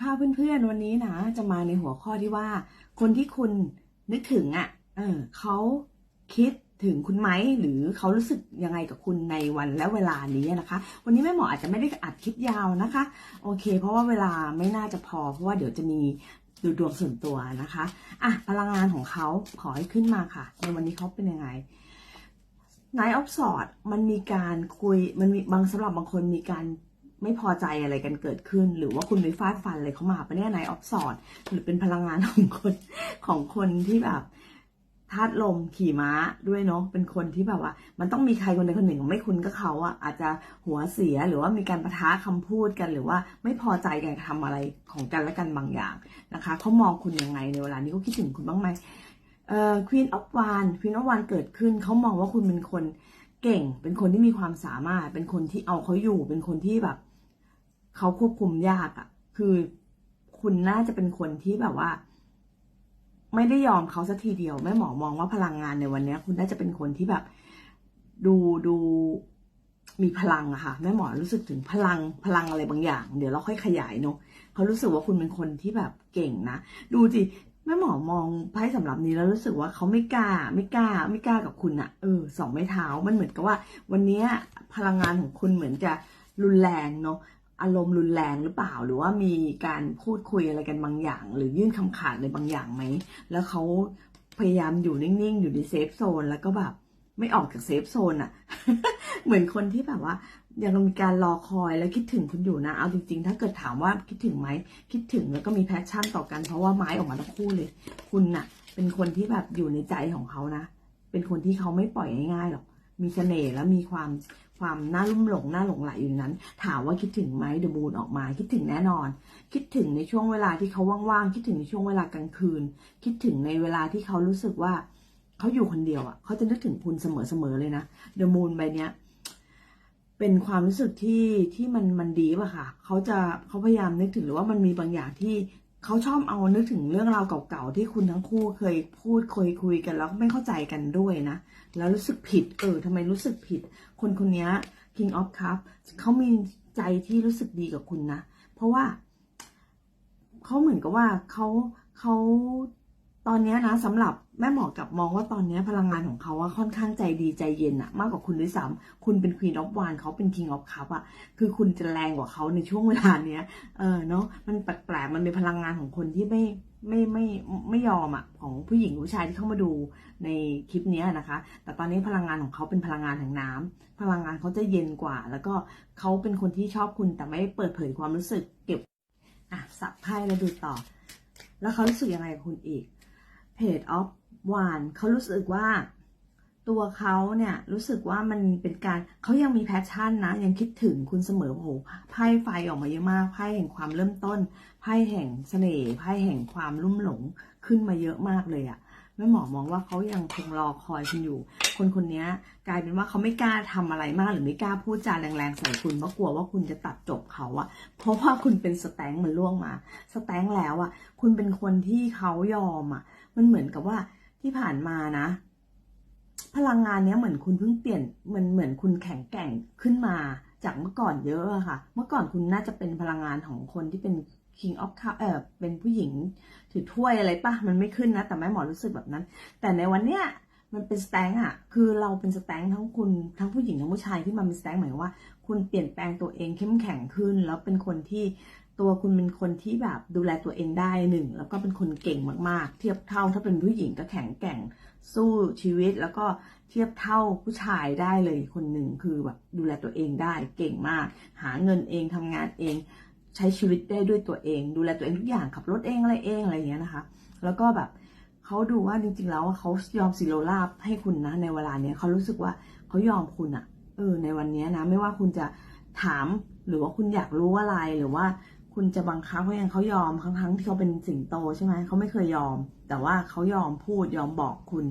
ค่ะเพื่อนๆวันนี้นะจะมาในหัวข้อที่ว่า คนที่คุณนึกถึงอะ เออเขาคิดถึงคุณไหมหรือเขารู้สึกยังไงกับคุณในวันและเวลานี้นะคะ วันนี้แม่หมออาจจะไม่ได้อัดคลิปยาวนะคะ โอเค เพราะว่าเวลาไม่น่าจะพอ เพราะว่าเดี๋ยวจะมีดูดวงส่วนตัวนะคะอะพลังงานของเขาขอให้ขึ้นมาค่ะ ในวันนี้เขาเป็นยังไง Night of Swords มันมีการคุยมันมีบางสำหรับบางคนมีการ ไม่พอใจอะไรกันเกิดขึ้น หรือว่าคุณไปฟาดฟันอะไรเข้ามาปะเนี่ย Night of Swords หรือเป็นพลังงานของคนของคนที่แบบธาตุลมขี่ม้าด้วยเนาะเป็นคนที่แบบว่า มันต้องมีใครคนใดคนหนึ่งไม่คุ้นก็เขาอะอาจจะหัวเสียหรือว่ามีการประทะคำพูดกัน หรือว่าไม่พอใจกันทำอะไรของกันและกันบางอย่างนะคะเขามองคุณยังไงในเวลานี้เขาคิดถึงคุณบ้างไหมเอ่อ Queen of Wands Queen of Wands เกิดขึ้นเขามองว่าคุณเป็นคนเก่ง เป็นคนที่มีความสามารถ เป็นคนที่เอาเขาอยู่ เป็นคนที่แบบ เขาควบคุมยากอะ่ะ คือคุณน่าจะเป็นคนที่แบบว่า ไม่ได้ยอมเขาสักทีเดียวแม่หมอมองว่าพลังงานในวันนี้คุณน่าจะเป็นคนที่แบบ ดูดูมีพลังอะค่ะแม่หมอรู้สึกถึงพลังพลังอะไรบางอย่าง เดี๋ยวเราค่อยขยายเนาะเขารู้สึกว่าคุณเป็นคนที่แบบเก่งนะดูสิแม่หมอมองไพ่สำหรับนี้แล้วรู้สึกว่าเขาไม่กล้า ไม่กล้า ไม่กล้ากับคุณอะเออสองไม้เท้ามันเหมือนกับว่า วันนี้พลังงานของคุณเหมือนจะรุนแรงเนาะ อารมณ์รุนแรงหรือเปล่า หรือว่ามีการพูดคุยอะไรกันบางอย่าง หรือยื่นคำขาดในบางอย่างไหม แล้วเขาพยายามอยู่นิ่งๆ อยู่ในเซฟโซนแล้วก็แบบไม่ออกจากเซฟโซนอะเหมือนคนที่แบบว่า ยังมีการรอคอยแล้วคิดถึงคุณอยู่นะ เอาจริง ๆ ถ้าเกิดถามว่าคิดถึงไหม คิดถึงแล้วก็มีแพชชั่นต่อกันเพราะว่าไม้ออกมาทั้งคู่เลย คุณน่ะ เป็นคนที่แบบอยู่ในใจของเขานะ เป็นคนที่เขาไม่ปล่อยง่ายๆหรอก มีเสน่ห์และมีความความน่าลุ่มหลงน่าหลงไหลอยู่นนั้น ถามว่าคิดถึงไหมเดอะบูนออกมา คิดถึงแน่นอน คิดถึงในช่วงเวลาที่เขาว่างๆคิดถึงในช่วงเวลากลางคืน คิดถึงในเวลาที่เขารู้สึกว่าเขาอยู่คนเดียวอะเขาจะนึกถึงคุณเสมอๆเลยนะเดอะมูนใบเนี้ยเป็นความรู้สึกที่ที่มันมันดีป่ะค่ะ เขาจะเขาพยายามนึกถึงหรือว่ามันมีบางอย่างที่ เขาชอบเอานึกถึงเรื่องราวเก่าๆที่คุณทั้งคู่เคยพูดเคยคุยกันแล้วไม่เข้าใจกันด้วยนะ แล้วรู้สึกผิด เออทำไมรู้สึกผิด คนคนนี้ King of Cup เขามีใจที่รู้สึกดีกับคุณนะ เพราะว่าเขาเหมือนกับว่าเขาเขา ตอนนี้นะสำหรับแม่หมอกับมองว่าตอนนี้พลังงานของเขาว่าค่อนข้างใจดีใจเย็นอะมากกว่าคุณด้วยซ้ำคุณเป็น Queen of Wands เขาเป็น King of Cup อะคือคุณจะแรงกว่าเขาในช่วงเวลาเนี้ยเออเนาะมันแปลกๆมันเป็นพลังงานของคนที่ไม่ไม่ไม่ไม่ยอมอะของผู้หญิงผู้ชายที่เข้ามาดูในคลิปเนี้ยนะคะ แต่ตอนนี้พลังงานของเขาเป็นพลังงานแห่งน้ำพลังงานเขาจะเย็นกว่า แล้วก็เขาเป็นคนที่ชอบคุณแต่ไม่เปิดเผยความรู้สึกเก็บอะสับไพ่แล้วดูต่อ แล้วเขารู้สึกยังไงกับคุณอีก เพจออฟวานเขารู้สึกว่า ตัวเขาเนี่ย รู้สึกว่ามันเป็นการเขายังมีแพชชั่นนะ ยังคิดถึงคุณเสมอโอ้โหไพ่ไฟออกมาเยอะมากไพ่แห่งความเริ่มต้นไพ่แห่งเสน่ห์ไพ่แห่งความลุ่มหลงขึ้นมาเยอะมากเลยอะแม่หมอมองว่าเขายังคงรอคอยคุณอยู่ คนคนนี้กลายเป็นว่าเขาไม่กล้าทำอะไรมากหรือไม่กล้าพูดจาแรงๆใส่คุณเพราะกลัวว่าคุณจะตัดจบเขาอะเพราะว่าคุณเป็นสแตงค์มันล่วงมา สแตงแล้วอะคุณเป็นคนที่เขายอมอะ มันเหมือนกับว่าที่ผ่านมานะ พลังงานเนี้ยเหมือนคุณเพิ่งเปลี่ยนมือนเหมือนคุณแข็งแกร่งขึ้นมา จากเมื่อก่อนเยอะอะค่ะ เมื่อก่อนคุณน่าจะเป็นพลังงานของคนที่เป็น king of cup เออเป็นผู้หญิงถือถ้วยอะไรปะมันไม่ขึ้นนะ แต่แม่หมอรู้สึกแบบนั้น แต่ในวันเนี้ยมันเป็นสแตงอะคือเราเป็นสแตงทั้งคุณทั้งผู้หญิงทั้งผู้ชายที่มาเป็นสแตงหมายว่า คุณเปลี่ยนแปลงตัวเองเข้มแข็งขึ้น แล้วเป็นคนที่ ตัวคุณเป็นคนที่แบบดูแลตัวเองได้หนึ่งแล้วก็เป็นคนเก่งมากๆ เทียบเท่าถ้าเป็นผู้หญิงก็แข็งแกร่งสู้ชีวิตแล้วก็เทียบเท่าผู้ชายได้เลยคนหนึ่งคือแบบดูแลตัวเองได้เก่งมาก หาเงินเองทำงานเอง ใช้ชีวิตได้ด้วยตัวเอง ดูแลตัวเองทุกอย่างขับรถเองอะไรเองอะไรอย่างเงี้ยนะคะ แล้วก็แบบเขาดูว่าจริงๆแล้วเขายอมสิโรราบให้คุณนะในเวลาเนี้ยเขารู้สึกว่าเขายอมคุณอะเออในวันเนี้ยนะไม่ว่าคุณจะถามหรือว่าคุณอยากรู้อะไรหรือว่า คุณจะบังคับเขายังเขายอมทั้งทั้งที่เขาเป็นสิงโตใช่ไหมเขาไม่เคยยอม แต่ว่าเขายอมพูดยอมบอกคุณ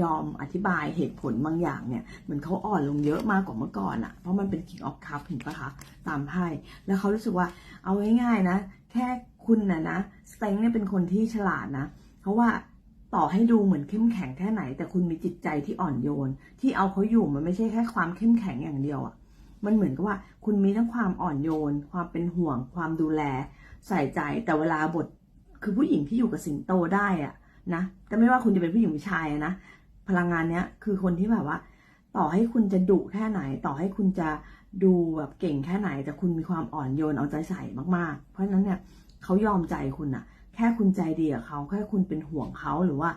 ยอมอธิบายเหตุผลบางอย่างเนี่ยเหมือนเขาอ่อนลงเยอะมากกว่าเมื่อก่อนอะเพราะมันเป็น King of Cup เห็นปะคะตามไพ่แล้วเขารู้สึกว่าเอาง่ายๆนะ แค่คุณนะนะสเต็งเนี่ยเป็นคนที่ฉลาดนะ เพราะว่าต่อให้ดูเหมือนเข้มแข็งแค่ไหน แต่คุณมีจิตใจที่อ่อนโยน ที่เอาเขาอยู่มันไม่ใช่แค่ความเข้มแข็งอย่างเดียวอะ มันเหมือนกับว่า คุณมีทั้งความอ่อนโยน ความเป็นห่วง ความดูแล ใส่ใจแต่เวลาบทคือผู้หญิงที่อยู่กับสิงโตได้อะนะแต่ไม่ว่าคุณจะเป็นผู้หญิงผู้ชายนะพลังงานเนี้ยคือคนที่แบบว่า ต่อให้คุณจะดุแค่ไหน ต่อให้คุณจะดูแบบเก่งแค่ไหน แต่คุณมีความอ่อนโยนเอาใจใส่มากๆ เพราะฉะนั้นเนี่ยเขายอมใจคุณอะแค่คุณใจดีกับเขาแค่คุณเป็นห่วงเขาหรือว่า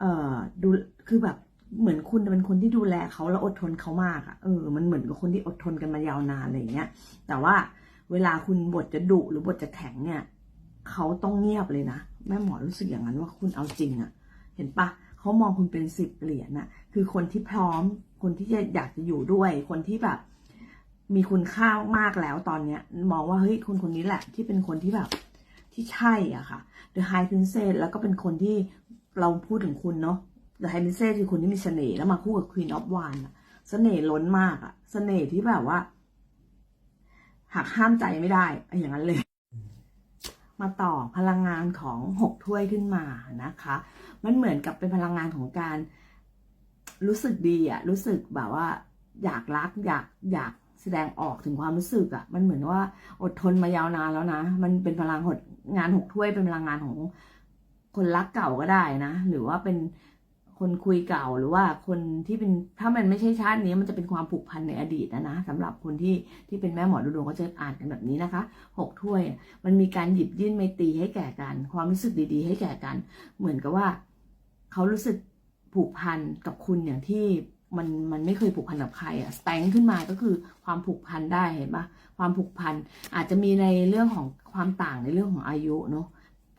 เอ่อดูคือแบบ เหมือนคุณเป็นคนที่ดูแลเขาแล้วอดทนเขามากอะเออ มันเหมือนกับคนที่อดทนกันมายาวนานอะไรเงี้ย แต่ว่าเวลาคุณบทจะดุหรือบทจะแข็งเนี่ยเขาต้องเงียบเลยนะแม่หมอรู้สึกอย่างนั้นว่าคุณเอาจริงอะเห็นปะเขามองคุณเป็นสิบเหรียญน่ะ คือคนที่พร้อม คนที่จะอยากจะอยู่ด้วย คนที่แบบ มีคุณค่ามากแล้วตอนเนี้ย มองว่าเฮ้ยคนคนนี้แหละ ที่เป็นคนที่แบบ ที่ใช่อะค่ะ The High Princess แล้วก็เป็นคนที่เราพูดถึงคุณเนาะ The High Princess คือคนที่มีเสน่ห์แล้วมาคู่กับ Queen of Wands อะเสน่ห์ล้นมากอะเสน่ห์ที่แบบว่าหักห้ามใจไม่ได้อะอย่างนั้นเลย มาต่อพลังงานของหกถ้วยขึ้นมานะคะ มันเหมือนกับเป็นพลังงานของการ รู้สึกดีอะรู้สึกแบบว่า อยากรักอยากอยากแสดงออกถึงความรู้สึกอะมันเหมือนว่าอดทนมายาวนานแล้วนะ มันเป็นพลังหดงานหกถ้วยเป็นพลังงานของคนรักเก่าก็ได้นะ หรือว่าเป็น คนคุยเก่าหรือว่าคนที่เป็นถ้ามันไม่ใช่ชาตินี้มันจะเป็นความผูกพันในอดีตนะนะสำหรับคนที่ที่เป็นแม่หมอดูดวงก็จะอ่านกันแบบนี้นะคะหกถ้วย มันมีการหยิบยื่นไมตรีให้แก่กัน ความรู้สึกดีๆ ให้แก่กัน เหมือนกับว่าเขารู้สึกผูกพันกับคุณอย่างที่มันมันไม่เคยผูกพันกับใครอะสแตงขึ้นมาก็คือความผูกพันได้เห็นปะความผูกพันอาจจะมีในเรื่องของความต่างในเรื่องของอายุเนาะ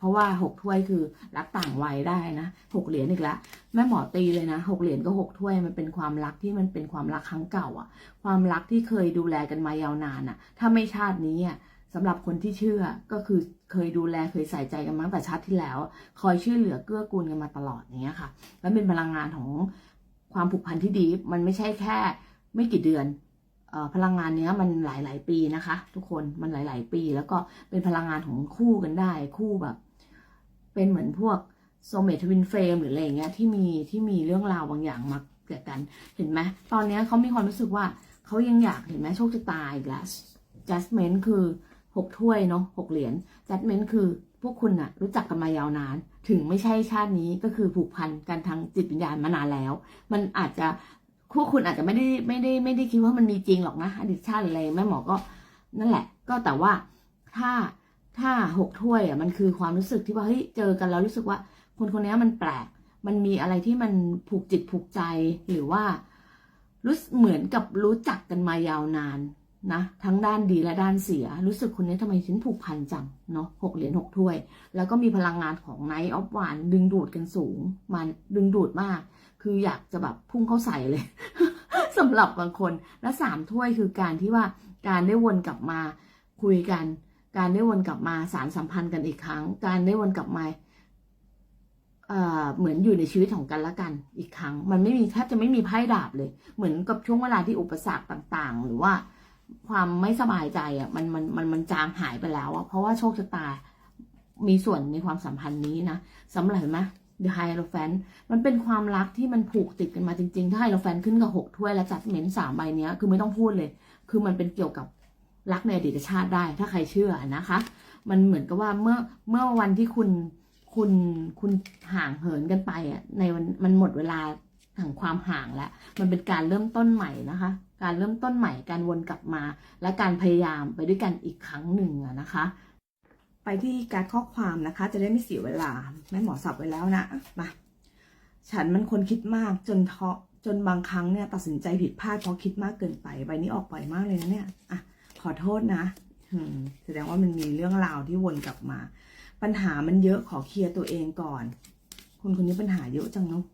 เพราะว่าหกถ้วยคือรักต่างวัยได้นะหกเหรียญอีกแล้วแม่หมอตีเลยนะหกเหรียญก็หกถ้วยมันเป็นความรักที่มันเป็นความรักครั้งเก่าอะความรักที่เคยดูแลกันมายาวนานอะถ้าไม่ชาตินี้อะสำหรับคนที่เชื่อก็คือเคยดูแลเคยใส่ใจกันมาตั้งแต่ชาติที่แล้ว คอยช่วยเหลือเกื้อกูลกันมาตลอดอย่างเงี้ยค่ะ แล้วเป็นพลังงานของความผูกพันที่ดีมันไม่ใช่แค่ไม่กี่เดือนออพลังงานเนี้ยมันหลาย ๆ ปีนะคะ ทุกคนมันหลาย ๆ ปี แล้วก็เป็นพลังงานของคู่กันได้คู่แบบ เป็นเหมือนพวกโซเมทวินเฟรมหรืออะไรอย่างเงี้ยที่มีที่มีเรื่องราวบางอย่างมาเกิดกันเห็นไหมตอนนี้เขามีความรู้สึกว่าเขายังอยากเห็นไหมโชคชะตาอีกแล้ว judgment คือหกถ้วยเนาะหกเหรียญ judgment คือพวกคุณอะรู้จักกันมายาวนาน ถึงไม่ใช่ชาตินี้ก็คือผูกพันกันทางจิตวิญญาณมานานแล้ว มันอาจจะคู่คุณอาจจะไม่ได้ไม่ได้ไม่ได้คิดว่ามันมีจริงหรอกนะอดีตชาติอะไรแม่หมอก็นั่นแหละ ก็แต่ว่าถ้า ถ้าหกถ้วยอะมันคือความรู้สึกที่ว่าเฮ้ยเจอกันแล้วรู้สึกว่า คนคนนี้มันแปลก มันมีอะไรที่มันผูกจิตผูกใจหรือว่ารู้เหมือนกับรู้จักกันมายาวนานนะทั้งด้านดีและด้านเสีย รู้สึกคนนี้ทำไมฉันผูกพันจังเนาะหกเหรียญหกถ้วย แล้วก็มีพลังงานของไนท์ออฟวานดึงดูดกันสูงมันดึงดูดมาก คืออยากจะแบบพุ่งเข้าใส่เลยสำหรับบางคนและสามถ้วยคือการที่ว่าการได้วนกลับมาคุยกัน การได้วนกลับมาสารสัมพันธ์กันอีกครั้ง การได้วนกลับมาเหมือนอยู่ในชีวิตของกันและกันอีกครั้ง มันไม่มีแทบจะไม่มีไพ่ดาบเลย เหมือนกับช่วงเวลาที่อุปสรรคต่างๆ หรือว่าความไม่สบายใจอะมันมันมันมันจางหายไปแล้วอะเพราะว่าโชคชะตา มีส่วนในความสัมพันธ์นี้นะสำหรับเห็นไหม The Hierophant มันเป็นความรักที่มันผูกติดกันมาจริงๆ ถ้า Hierophant ขึ้นกับหกถ้วยและจัดเมนสามใบเนี้ยคือไม่ต้องพูดเลย คือมันเป็นเกี่ยวกับ รักในอดีตชาติได้ ถ้าใครเชื่อนะคะ มันเหมือนกับว่าเมื่อเมื่อวันที่คุณคุณคุณห่างเหินกันไปอะในวันมันหมดเวลาแห่งความห่างแล้ว มันเป็นการเริ่มต้นใหม่นะคะ การเริ่มต้นใหม่การวนกลับมา และการพยายามไปด้วยกันอีกครั้งหนึ่งอะนะคะ ไปที่การข้อความนะคะ จะได้ไม่เสียเวลาแม่หมอสับไว้แล้วนะมาฉันมันคนคิดมากจนเทาะจนบางครั้งเนี่ยตัดสินใจผิดพลาดเพราะคิดมากเกินไปใบนี้ออกบ่อยมากเลยนะเนี่ยอะ ขอโทษนะอืมแสดงว่ามันมีเรื่องราวที่วนกลับมา ปัญหามันเยอะขอเคลียร์ตัวเองก่อน คนคนนี้ปัญหาเยอะจังเนาะ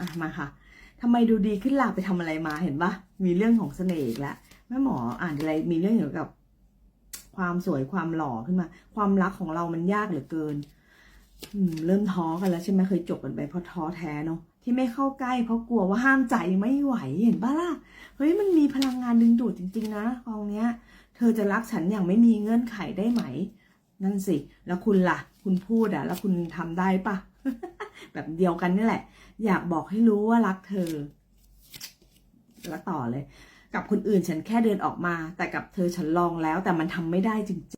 อะมาค่ะทำไมดูดีขึ้นล่ะไปทำอะไรมาเห็นปะมีเรื่องของเสน่ห์อีกแล้วแม่หมออ่านอะไรมีเรื่องเกี่ยวกับความสวยความหล่อขึ้นมา ความรักของเรามันยากเหลือเกินอืมเริ่มท้อกันแล้วใช่ไหมเคยจบกันไปเพราะท้อแท้เนาะ ที่ไม่เข้าใกล้เพราะกลัวว่าห้ามใจไม่ไหวเห็นปะล่ะเฮ้ยมันมีพลังงานดึงดูดจริง ๆ นะกองเนี้ย เธอจะรักฉันอย่างไม่มีเงื่อนไขได้ไหม นั่นสิ แล้วคุณล่ะ คุณพูดอะแล้วคุณทำได้ปะแบบเดียวกันนี่แหละ อยากบอกให้รู้ว่ารักเธอ แล้วต่อเลย กับคนอื่นฉันแค่เดินออกมา แต่กับเธอฉันลองแล้ว แต่มันทำไม่ได้จ